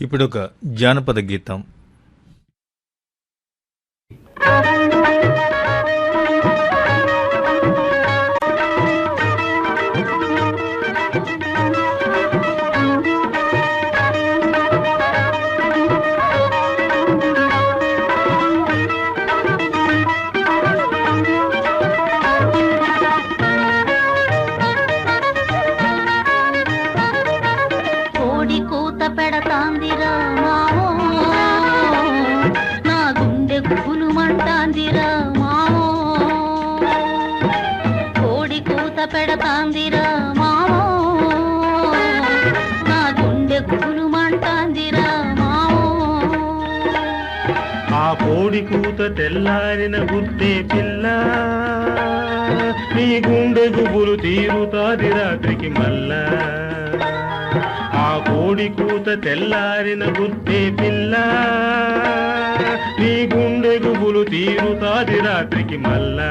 ఇప్పుడు ఒక జానపద గీతం. పెడతాందిరా మావో. నా గుండె గుబులు మంటాందిరా మావో. ఆ కోడి కూత తెల్లారిన గుర్తే పిల్ల. నీ గుండె గుబులు తీరుతాది రాత్రికి మల్లా. ఆ కోడి కూత తెల్లారిన గుర్తే పిల్ల. నీ గుండె గుబులు తీరుతాది రాత్రికి మల్లా.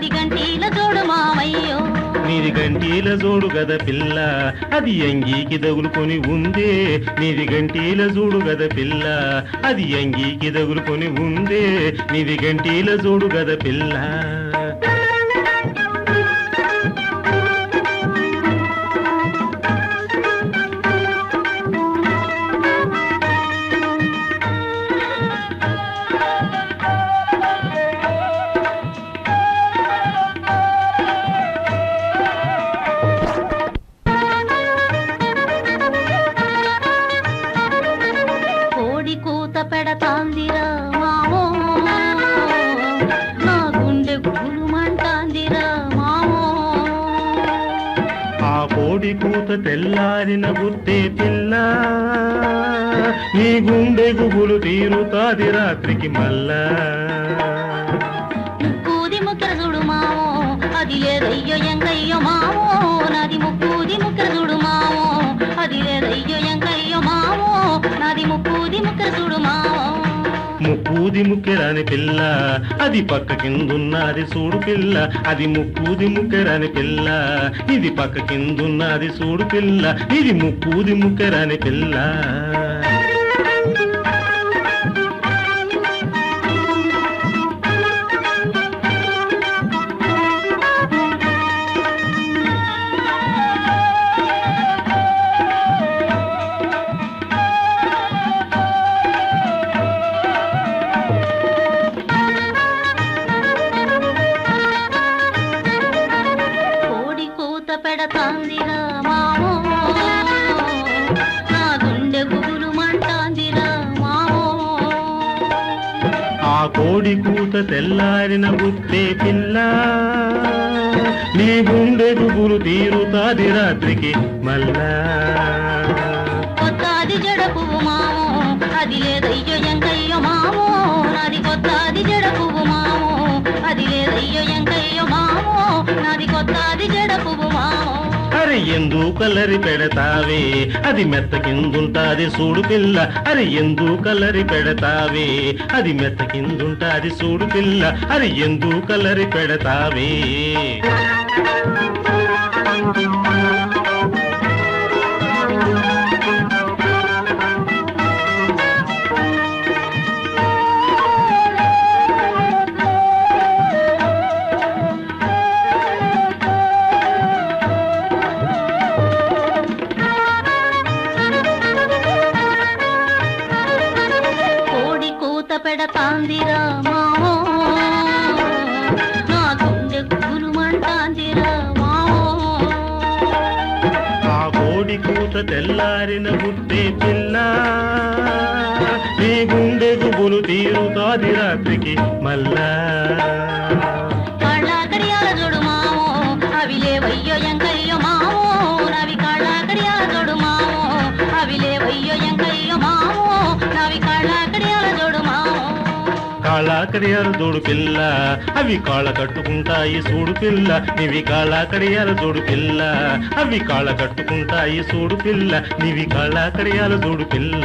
అది గంటీల జోడు మామయ్యో. నీది గంటీల జోడు గద పిల్ల అది అంగీకి తగులుకొని ఉందే. నీది గంటీల జోడు గద పిల్ల అది అంగీకి తగులుకొని ఉందే. నీది గంటీల జోడు గద పిల్ల. కోడి కూత తెల్లారిన గుర్తే పిల్ల నీ గుండె గుబులు తీరుతాది రాత్రికి మల్లా ముక్కూది ముక్కర చూడు మావో అది లేదయ్యో ఎంకయ్యో మావో. నాది ముక్కూది ముక్కర చూడు మావో అది లేదయ్యో ఎంకయ్యో మావో. నాది ముక్కూది ముక్కర చూడు మావో. ముక్కుది ముక్కెరాని పిల్ల. అది పక్క కిందున్నది చూడు పిల్ల. అది ముక్కుది ముక్కెరాని పిల్ల. ఇది పక్క కిందున్నది చూడు పిల్ల. ఇది ముక్కుది ముక్కెరాని పిల్ల. ఆ కోడి కూత తెల్లారిన గుర్తే పిల్ల. నీ గుండె గుబులు తీరుతాది రాత్రికి మల్లా కొత్తాది జడ మామో అది లేదయ్యో ఎంకయ్యో మామో. నాది కొత్తాది జడ మామో అది లేదయ్యో ఎంకయ్యో మామో. నాది కొత్తాది జడ మామో. అరే ఎందు కలరి పెడతావే? అది మెత్త కిందుంటాది చూడు పిల్ల. అరే ఎందుకు కలరి పెడతావే? అది మెత్త కిందుంటాది చూడు పిల్ల. అరే ఎందుకు కలరి పెడతావే? కూత పెడతాందిరా మావో నా గుండె గుబులు మంటాందిరా మావో ఆ కోడి కూత తెల్లారిన గుర్తే పిల్ల నీ గుండె గుబులు తీరుతాది రాత్రికి మల్లా. కాళ్ళ కడియాల జోడు మావో అవి లేవయ్యో ఎంకయ్యో మావో కాళాకడియాలు జోడు పిల్ల. అవి కాళ్ళ కట్టుకుంటాయి చూడు పిల్ల. నివి కాళాకడియాలు జోడు పిల్ల. అవి కాళ్ళ కట్టుకుంటాయి చూడు పిల్ల. నివి కాళాకడియాలు జోడు పిల్ల.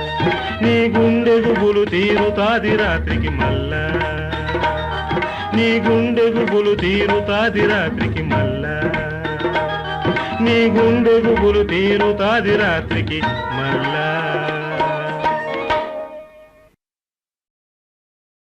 నీ గుండె గుబులు తీరుతాది రాత్రికి మల్లా నీ గుండె గుబులు తీరుతాది రాత్రికి మల్లా నీ గుండె గుబులు తీరుతాది రాత్రికి మల్లా